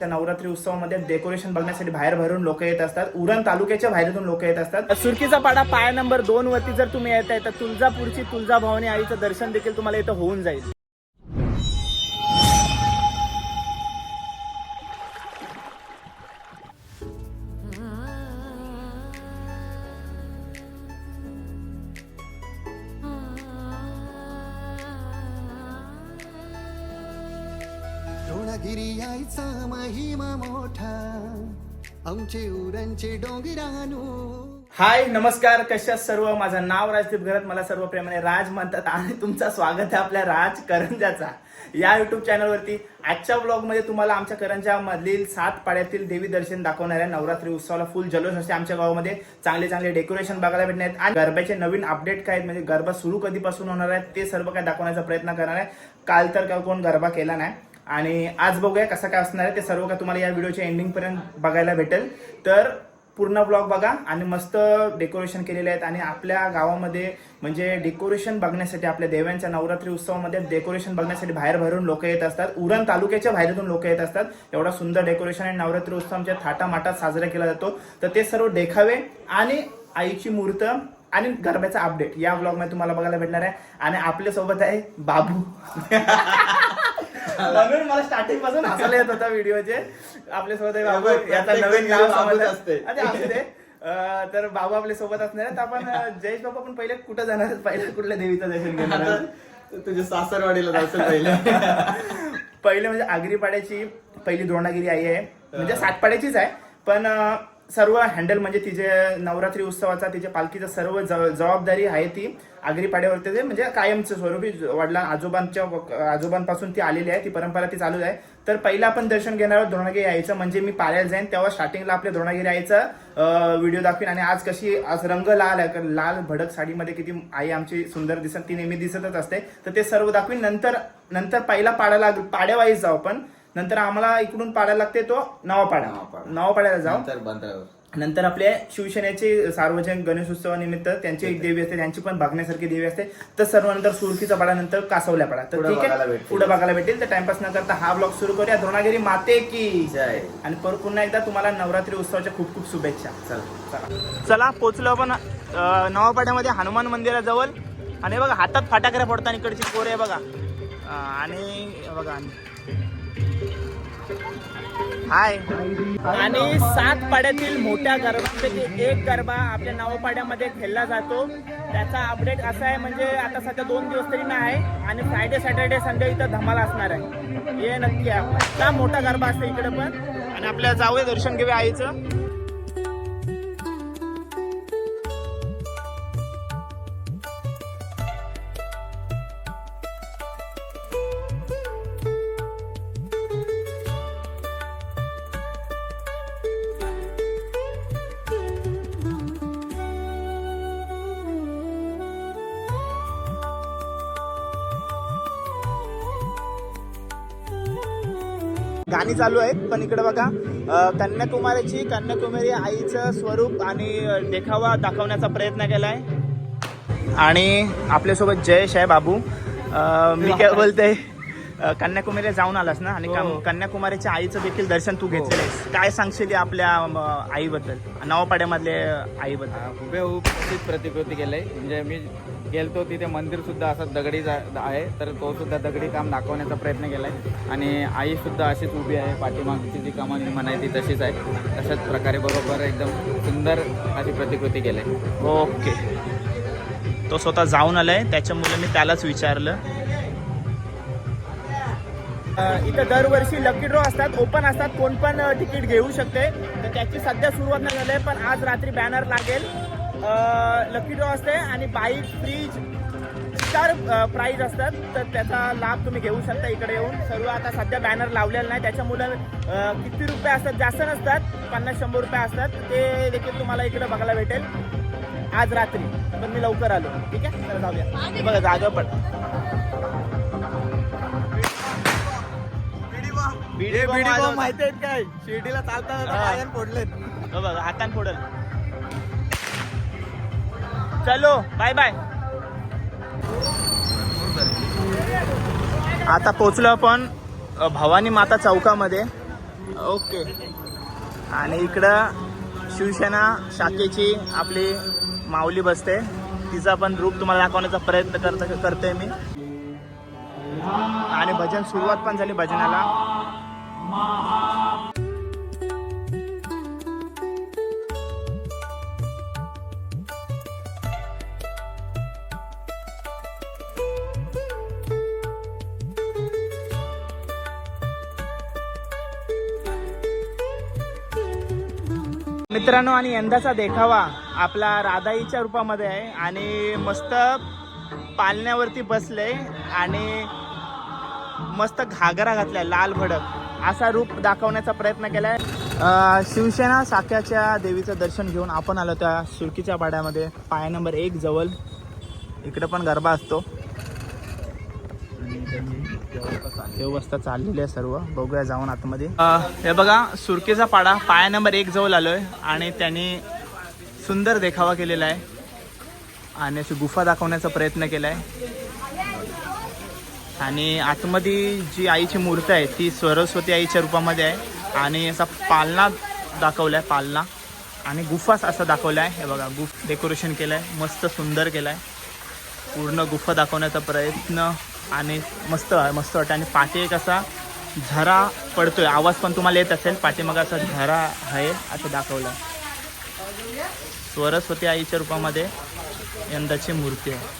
त्या नवरात्री उत्सवामध्ये डेकोरेशन बघण्यासाठी बाहेर भरून लोक येत असतात. उरण तालुक्याच्या बाहेरून लोक येत असतात. सुरकीचा पाडा पाय नंबर दोन वरती जर तुम्ही येत आहे तर तुळजापूरची तुळजाभवानी आईचं दर्शन देखील तुम्हाला इथं होऊन जाईल. आमचे उरणचे डोंगरानू हाय नमस्कार कशा सर्व? माझं नाव राजदीप घरत मला सर्व प्रेमाने राज म्हणतात आणि तुमचं स्वागत आहे आपल्या राज करंजाचा या युट्यूब चॅनलवरती आजच्या ब्लॉगमध्ये तुम्हाला आमच्या करंजामधील सात पाड्यातील देवी दर्शन दाखवणार आहे नवरात्री उत्सवाला फुल जल्लोष असते आमच्या गावामध्ये चांगले चांगले डेकोरेशन बघायला भेटणार आहेत. आणि गरब्याचे नवीन अपडेट काय आहेत? म्हणजे गरबा सुरू कधीपासून होणार आहे ते सर्व काय दाखवण्याचा प्रयत्न करणार आहे. काल तर काय कोण गरबा केला नाही. आणि आज बघूया कसं काय असणार आहे. ते सर्व काय तुम्हाला या व्हिडिओच्या एंडिंग पर्यंत बघायला भेटेल. तर पूर्ण ब्लॉग बघा आणि मस्त डेकोरेशन केलेले आहेत. आणि आपल्या गावामध्ये म्हणजे डेकोरेशन बघण्यासाठी आपल्या देवांच्या नवरात्री उत्सवामध्ये डेकोरेशन बघण्यासाठी बाहेर भरून लोक येत असतात. उरण तालुक्याच्या बाहेरून लोक येत असतात. एवढा सुंदर डेकोरेशन आणि नवरात्री उत्सव आमच्या थाटामाटात साजरा केला जातो. तर ते सर्व देखावे आणि आईची मूर्त आणि गरब्याचा अपडेट या ब्लॉगमध्ये तुम्हाला बघायला भेटणार आहे. आणि आपल्यासोबत आहे बाबू. म्हणून मला स्टार्टिंगपासून हसायला येत होता व्हिडिओचे आपल्यासोबत आहे बाबू याचा नवीन नाव समजलं. असते. असू दे. तर बाबू आपल्यासोबत असणार आहेत आपण जयेश बाबा आपण पहिले कुठं जाणार? पहिले कुठल्या देवीचं दर्शन घेणार तुझ्या सासरवाडीला जायचं पहिले पहिले म्हणजे आगरीपाड्याची पहिली द्रोणागिरी आई आहे म्हणजे सातपाड्याचीच आहे पण सर्व हँडल म्हणजे तिचे नवरात्री उत्सवाचा तिच्या पालखीचा सर्व ज- जबाबदारी आहे ती आगरीपाड्यावरती ते म्हणजे कायमचं स्वरूपी वडिला आजोबांच्या आजोबांपासून ती आलेली आहे ती परंपरा ती चालू आहे. तर पहिलं आपण दर्शन घेणार आहोत द्रोणागिरी म्हणजे मी पाळ्याला जाईन. तेव्हा स्टार्टिंगला आपल्या द्रोणागिरी यायचं व्हिडिओ दाखवीन. आणि आज कशी आज रंग लाल आहे लाल भडक साडीमध्ये किती आई आमची सुंदर दिसत ती नेहमी दिसतच असते. तर ते सर्व दाखवीन. नंतर नंतर पहिला पाडा लाग पाड्यावाईज जाऊ आपण. नंतर आम्हाला इकडून पाडायला लागते तो नवापाडा. नवापाडा. नवापाड्याला जाऊ. नंतर आपल्या शिवसेनेचे सार्वजनिक गणेशोत्सवानिमित्त त्यांची एक देवी असते त्यांची पण बघण्यासारखी देवी असते. तर सर्व नंतर सुरखीचा पाडा नंतर कासवल्या पाडा. तर ठीक बघायला आहे भेटेल. पुढे बघायला भेटेल तर टाइमपास न करता हा ब्लॉग सुरू करूया. द्रोणागिरी माते की जय. आणि परत पुन्हा एकदा तुम्हाला नवरात्री उत्सवाच्या खूप खूप शुभेच्छा. चल. चला. चला पोचलो आपण नवापाड्यामध्ये हनुमान मंदिराजवळ आणि बघा हातात फटाकऱ्या फोडताना इकडची पोरे आहे बघा. आणि बघा हाय. आणि सात पाड्यातील मोठ्या गरबांपैकी एक गरबा आपल्या नवपाड्यामध्ये खेळला जातो. त्याचा अपडेट असा आहे म्हणजे आता सध्या दोन दिवस तरी नाही आहे आणि फ्रायडे सॅटर्डे संडे इथं धमाल असणार आहे. हे नक्की आहे. मोठा गरबा असतो इकडे पण. आणि आपल्या जाऊया दर्शन घेऊया आईचं. गाणी चालू आहेत पण इकडे बघा कन्याकुमारीची कन्याकुमारी आईचं स्वरूप आणि देखावा दाखवण्याचा प्रयत्न केलाय. आणि आपल्यासोबत जयेश आहे बाबू. मी काय बोलते कन्याकुमारीला जाऊन आलास ना? आणि कन- कन्याकुमारीच्या आईचं देखील दर्शन तू घेतलेलं आहेस. काय सांगशील आपल्या आईबद्दल? नवापाड्यामधले आईबद्दल. तशीच प्रतिकृती केलंय. म्हणजे मी गेलतो तिथे मंदिर सुद्धा असं दगडी जा- आहे. तर तो सुद्धा दगडी काम दाखवण्याचा प्रयत्न केलाय. आणि आई सुद्धा अशीच उभी आहे पाठीमागची जी कमान म्हणाय ती तशीच आहे. तशाच प्रकारे बरोबर एकदम सुंदर अशी प्रतिकृती केलंय ओके. तो स्वतः जाऊन आलाय. त्याच्यामुळे मी त्यालाच विचारलं. इथं दरवर्षी लकी ड्रॉ असतात ओपन असतात. कोण पण तिकीट घेऊ शकते. तर त्याची सध्या सुरुवात नाही झाली आहे पण आज रात्री बॅनर लागेल. लकी ड्रॉ असते आणि बाईक फ्रीज चार प्राईज असतात. तर त्याचा लाभ तुम्ही घेऊ शकता इकडे येऊन. सर्व आता सध्या बॅनर लावलेला नाही. त्याच्यामुळे किती रुपये असतात? जास्त नसतात. पन्नास शंभर रुपये असतात. ते देखील तुम्हाला इकडे बघायला भेटेल. आज रात्री. पण मी लवकर आलो. ठीक आहे? तर जाऊया. बघा जागा पण. माहिती आहेत काय? शिर्डीला चालता. पायान फोडलेत. हो बघा हातान फोडल. चलो बाय बाय आता पोचलो आपण भवानी माता चौकामध्ये. ओके आणि इकडं शिवसेना शाखेची आपली माऊली बसते. तिचा पण रूप तुम्हाला दाखवण्याचा प्रयत्न करत करते मी. आणि भजन सुरुवात पण झाली भजनाला. मित्रांनो आणि यंदाचा देखावा आपला राधाईच्या रूपामध्ये आहे. आणि मस्त पालण्यावरती बसले आणि मस्त घागरा घातलाय लाल भडक. असा रूप दाखवण्याचा प्रयत्न केलाय. शिवसेना साख्याच्या देवीचं दर्शन घेऊन आपण आलो त्या सुरकीच्या पाड्यामध्ये. पाया नंबर एक जवळ. इकडे पण गरबा असतो. व्यवस्था चाललेली आहे सर्व. बघूया जाऊन आतमध्ये. हे बघा सुरकेचा पाडा. पाया नंबर एक जवळ आलोय आणि त्यांनी सुंदर देखावा केलेला आहे. आणि अशी गुफा दाखवण्याचा प्रयत्न केलाय. आणि आतमध्ये जी आईची मूर्ती आहे ती सरस्वती आईच्या रूपामध्ये आहे. आणि असा पालना दाखवलाय पालना. आणि गुफाच असा दाखवला आहे हे बघा गुफ डेकोरेशन केलं आहे मस्त सुंदर केलं आहे पूर्ण गुफा दाखवण्याचा प्रयत्न आणि मस्त आहे मस्त वाटतं आणि पाठी एक असा झरा पडतोय. आवाज पण तुम्हाला येत असेल. पाठीमाग असा झरा आहे. असं दाखवलं. सरस्वती आईच्या रूपामध्ये यंदाची मूर्ती आहे.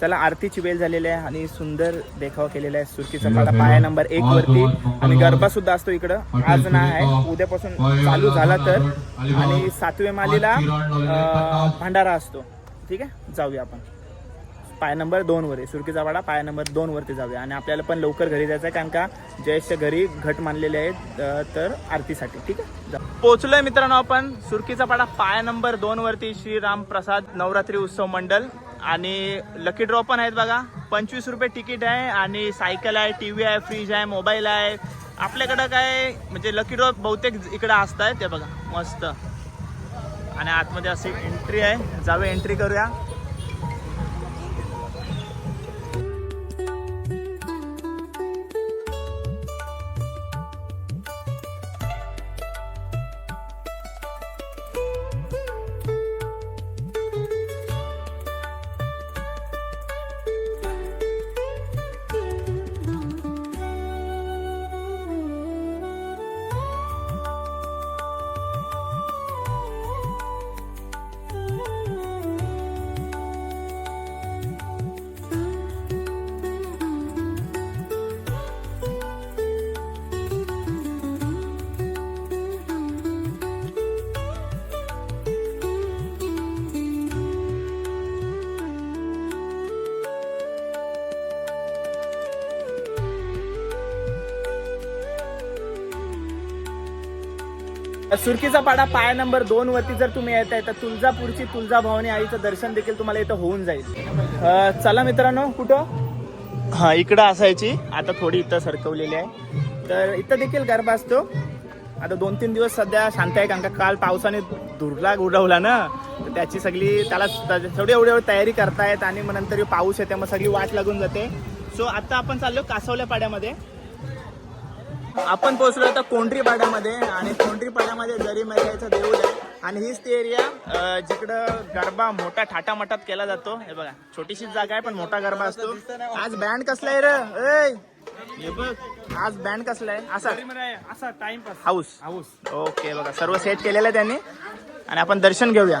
चला आरतीची वेळ झालेली आहे आणि सुंदर देखावा केलेला आहे. सुरकीचा पाडा पाया नंबर एक वरती. आणि गरबा सुद्धा असतो इकडं. आज नाही आहे उद्यापासून चालू झाला तर. आणि सातव्या मालीला भंडारा असतो. ठीक आहे? जाऊया आपण. पाय नंबर दोन वर आहे सुरकीचा पाडा पाय नंबर दोन वरती जाऊया. आणि आपल्याला पण लवकर घरी जायचं आहे कारण का जयेशच्या घरी घट मानलेले आहेत तर आरतीसाठी. ठीक आहे? जा. पोहोचलोय मित्रांनो आपण. सुरकीचा पाडा पाय नंबर दोन वरती श्रीराम प्रसाद नवरात्री उत्सव मंडल. आणि लकी ड्रॉ पण आहेत बघा. पंचवीस रुपये तिकीट आहे आणि सायकल आहे टी व्ही आहे फ्रीज आहे मोबाईल आहे. आपल्याकडं काय म्हणजे लकी ड्रॉ बहुतेक इकडं असत ते बघा. मस्त. आणि आतमध्ये अशी एंट्री आहे. जाऊया एंट्री करूया. सुरकीचा पाडा पाया नंबर दोन वरती जर तुम्ही येत आहे तर तुळजापूरची तुळजाभवानी आईचं दर्शन देखील तुम्हाला इथं होऊन जाईल. चला मित्रांनो कुठं? हा इकडं असायची. आता थोडी इथं सरकवलेली आहे. तर इथं देखील गरबा असतो. आता दोन तीन दिवस सध्या शांत आहे कारण का काल पावसाने दुर्लाग उडवला ना? तर त्याची सगळी त्याला थोडी एवढी एवढी तयारी करतायत आणि मग नंतर पाऊस येते मग सगळी वाट लागून जाते. सो आता आपण चाललो कासवल्या पाड्यामध्ये. आपण पोहोचलो आता कोंढरी पाड्यामध्ये आणि कोंढरी पाड्यामध्ये जरी मैयाचं देऊळ आहे. आणि हीच ती एरिया जिकडं गरबा मोठा ठाटामाटात केला जातो. हे बघा छोटीशी जागा आहे पण मोठा गरबा असतो. आज बँड कसला आहे रे? बघ. आज बँड कसला आहे? असा. असा टाइमपास हाऊस हाऊस ओके बघा सर्व सेट केलेलं आहे त्यांनी. आणि आपण दर्शन घेऊया.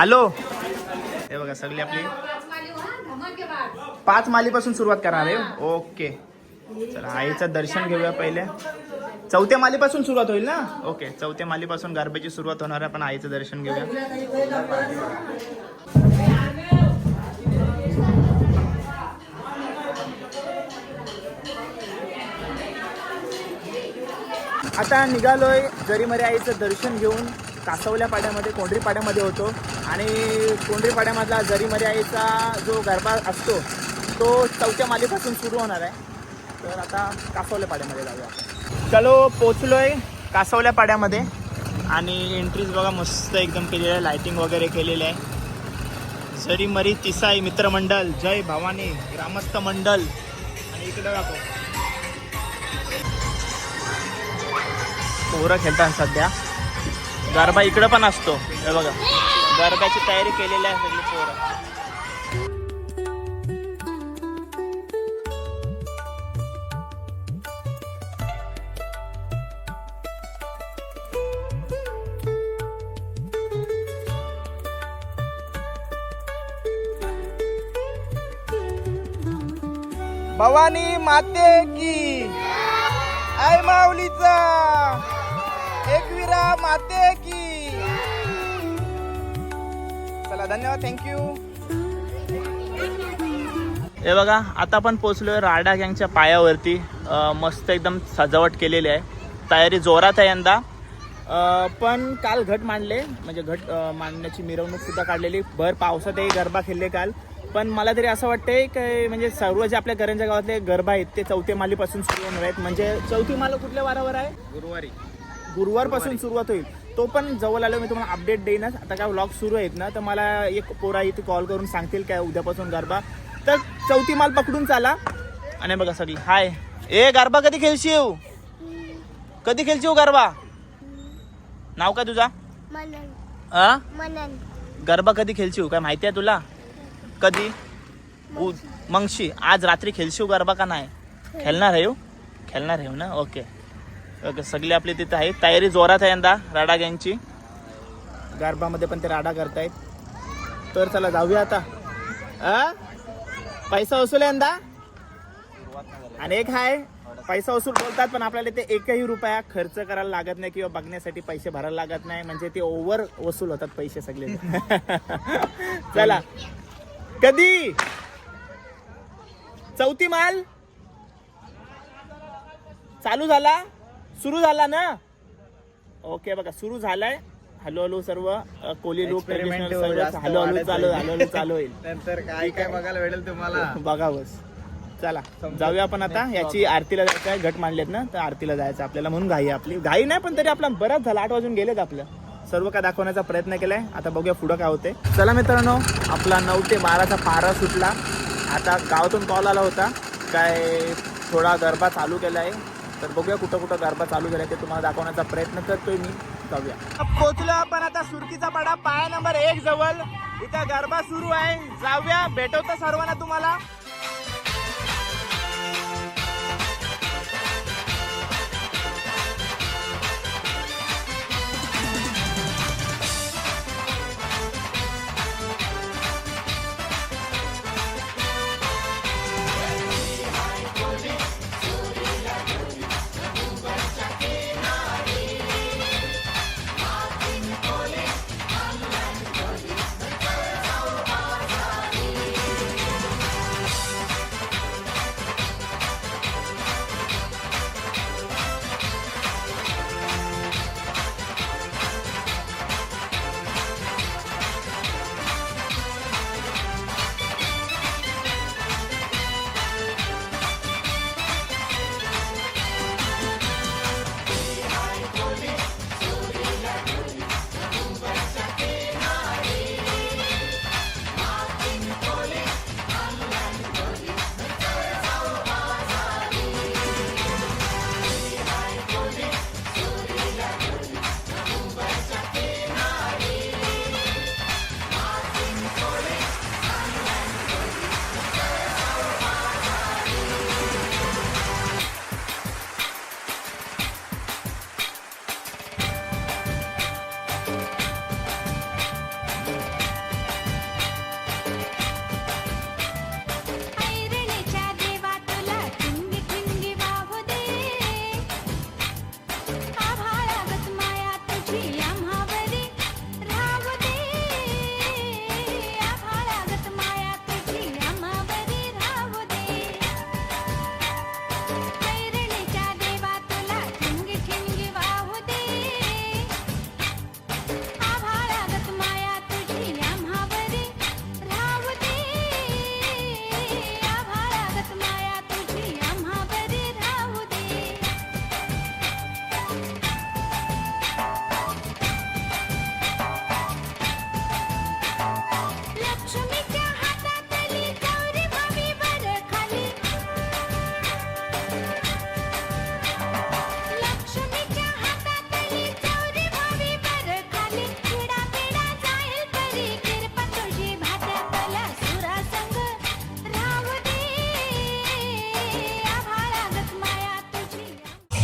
आलो. हे बघा सगळी आपली पाच मालीपासून सुरुवात करणार आहे. ओके. चला आईचं दर्शन घेऊया पहिले. चौथ्या मालीपासून सुरुवात होईल ना? ओके चौथ्या मालीपासून गरब्याची सुरुवात होणार आहे. पण आईचं दर्शन घेऊया. आता निघालोय जरीमरे आईचं दर्शन घेऊन कासवल्या पाड्यामध्ये कोंढरी पाड्यामध्ये होतो. आणि कोंढरी पाड्यामधला जरीमरे आईचा जो गरबा असतो तो चौथ्या मालीपासून सुरू होणार आहे. तर आता कासवल्या पाड्यामध्ये जाऊया चलो पोचलोय कासवल्या पाड्यामध्ये. आणि एंट्रीज बघा मस्त एकदम केलेली आहे लायटिंग वगैरे केलेली आहे. जरी मरी तिसाई मित्रमंडळ जय भवानी ग्रामस्थ मंडल. आणि इकडं दाखव पोरं खेळतात सध्या. गरबा इकडं पण असतो. हे बघा. गरब्याची तयारी केलेली आहे सगळी पोरं. भवानी माते की. आय माऊलीचा. एकविरा माते की. चला धन्यवाद थँक्यू हे बघा आता आपण पोचलोय राडा गँगच्या पायावरती. मस्त एकदम सजावट केलेली आहे. तयारी जोरात आहे यंदा. पण काल घट मांडले म्हणजे घट मांडण्याची मिरवणूक सुद्धा काढलेली. भर पावसातही गरबा खेळले काल. पण मला तरी असं वाटतंय की म्हणजे सर्व जे आपल्या करंजा गावातले गरबा आहेत ते चौथे मालीपासून सुरू होणार आहेत. म्हणजे चौथी माल कुठल्या वारावर आहे? गुरुवारी. गुरुवारपासून सुरुवात होईल. तो पण जवळ आलो मी तुम्हाला अपडेट देईनच आता काय व्लॉग सुरू आहेत ना तर मला एक पोरा इथे कॉल करून सांगतील काय उद्यापासून गरबा. तर चौथी माल पकडून चाला. आणि बघा सगळी. हाय. ए गरबा कधी खेळशीव कधी खेळशीव गरबा? नाव काय तुझा? मनन. आ? मनन. गरबा कधी खेळशीव काय माहिती आहे तुला? कधी? उ- मगशी आज रात्री खेळशीव गरबा का नाही? खेळणार आहे हो. खेळणार आहे हो ना? ओके ओके सगळी आपली तिथे आहे तयारी जोरात आहे यंदा राडा गँगची. गरबामध्ये पण ते राडा करतायत. तर चला जाऊया आता. आ? पैसा वसूल आहे यंदा? आणि एक आहे पैसा वसूल बोलतात पण आपल्याला ते एकही रुपया खर्च करायला लागत नाही किंवा बघण्यासाठी पैसे भरायला लागत नाही. म्हणजे ते ओव्हर वसूल होतात पैसे सगळे. चला. कधी? चौथी माल? चालू झाला? सुरू झाला ना? ओके बघा सुरू झालाय. हॅलो हॅलो सर्व कोली लोक हॅलो वाढत चालू हॅलो चालू होईल. नंतर काय काय बघायला भेटेल तुम्हाला? बघा बस. चला जाऊया आपण आता. याची आरतीला जायचं आहे घट मांडलेत ना तर आरतीला जायचं आपल्याला म्हणून घाई आपली. घाई नाही पण तरी आपला बराच झाला. आठ वाजून गेलेत आपलं. सर्व काय दाखवण्याचा प्रयत्न केलाय. आता बघूया पुढं काय होते चला मित्रांनो आपला नऊ ते बाराचा पारा सुटला. आता गावातून कॉल आला होता. काय थोडा गरबा चालू केला आहे. तर बघूया कुठं कुठं गरबा चालू झाला ते तुम्हाला दाखवण्याचा प्रयत्न करतोय मी. जाऊया. पोचलो आपण आता सुरकीचा पाडा. पाया नंबर एक जवळ. इथं गरबा सुरू आहे. जाऊया. भेटवतो सर्वांना तुम्हाला.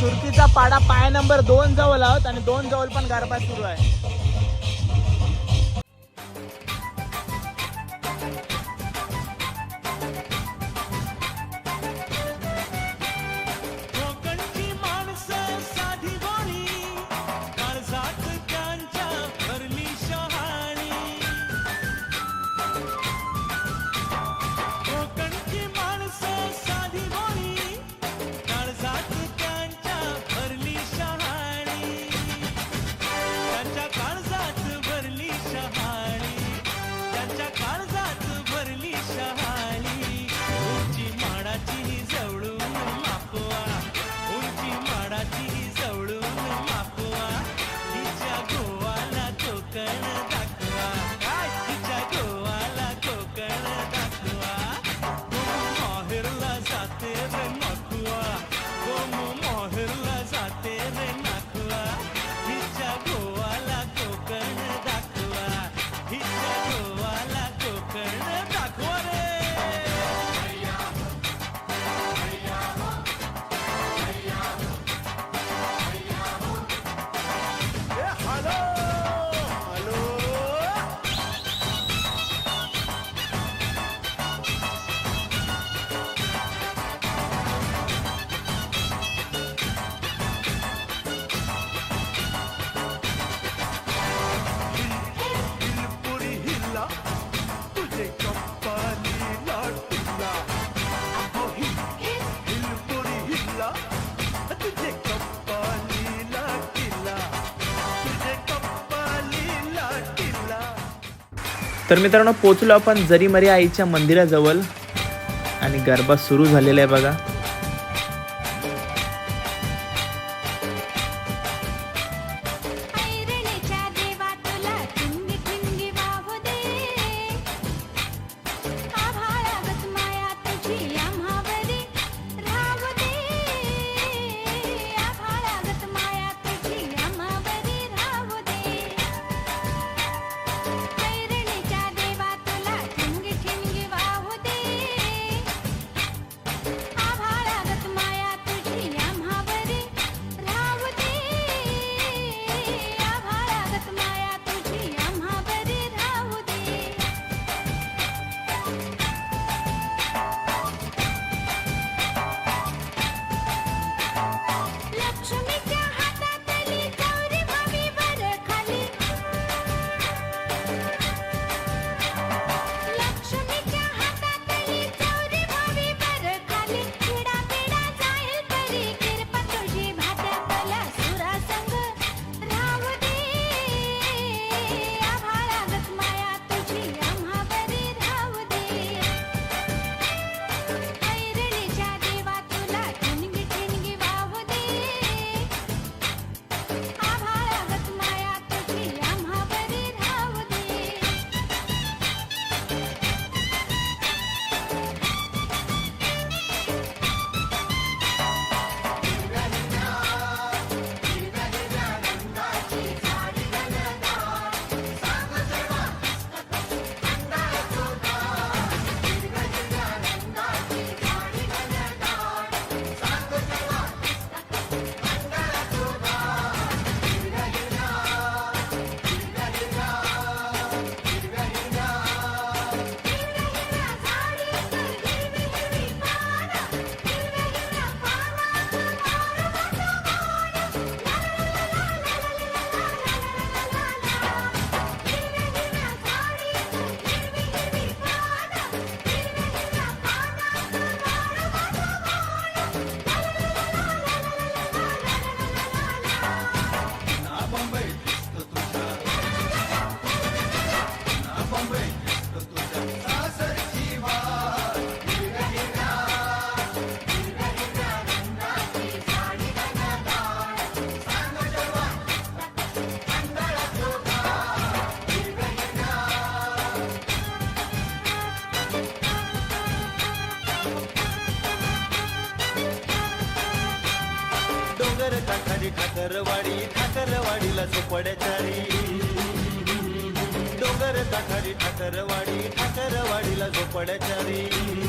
तुर्तीचा पाडा पाय नंबर दोन जवळ आहोत आणि दोन जवळ पण गरबा सुरू आहे. तर मित्रांनो पोचलो आपण जरीमरी आईच्या मंदिराजवळ. आणि गरबा सुरू झालेला आहे बघा. ठाकर ठाकरी ठाकरवाडी ठाकरवाडीला चोपड्या चारी. डोंगर ठाकरी ठाकरवाडी ठाकरवाडीला झोपड्याचारी चारी.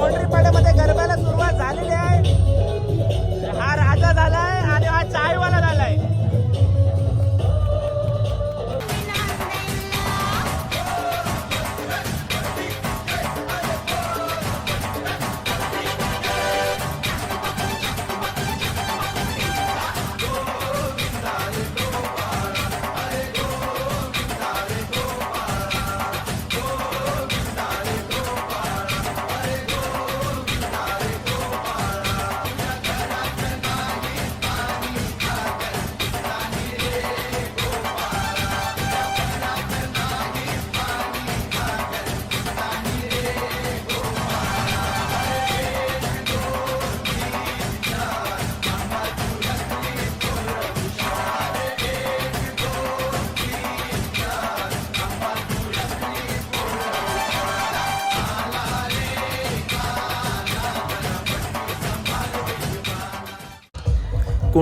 पाड्यामध्ये गरब्याला सुरुवात झालेली आहे. हा राजा झालाय आणि हा चायवाला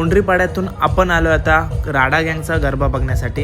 कोंढरीपाड्यातून आपण आलो आता राडा गँगचा गरबा बघण्यासाठी.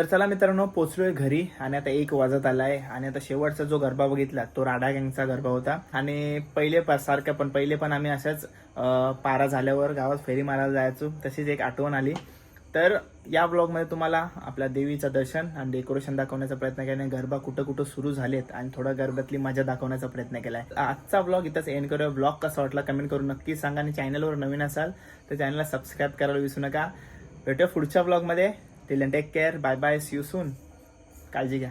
तर चला मित्रांनो पोचलोय घरी आणि आता एक वाजत आलाय आणि आता शेवटचा जो गरबा बघितला तो राडा गँगचा गरबा होता. आणि पहिले पण सारखं पण पहिले पण आम्ही अशाच पारा झाल्यावर गावात फेरी मारायला जायचो. तशीच एक आठवण आली. तर या ब्लॉगमध्ये तुम्हाला आपल्या देवीचं दर्शन आणि डेकोरेशन दाखवण्याचा प्रयत्न केला आणि गरबा कुठं कुठं सुरू झालेत आणि थोडा गरब्यातली मजा दाखवण्याचा प्रयत्न केला आहे आजचा ब्लॉग इथंच एंड करूया. ब्लॉग कसा वाटला कमेंट करून नक्की सांगा आणि चॅनलवर नवीन असाल तर चॅनलला सबस्क्राईब करायला विसरू नका. भेटूया पुढच्या ब्लॉगमध्ये till and take care bye bye see you soon काळजी घ्या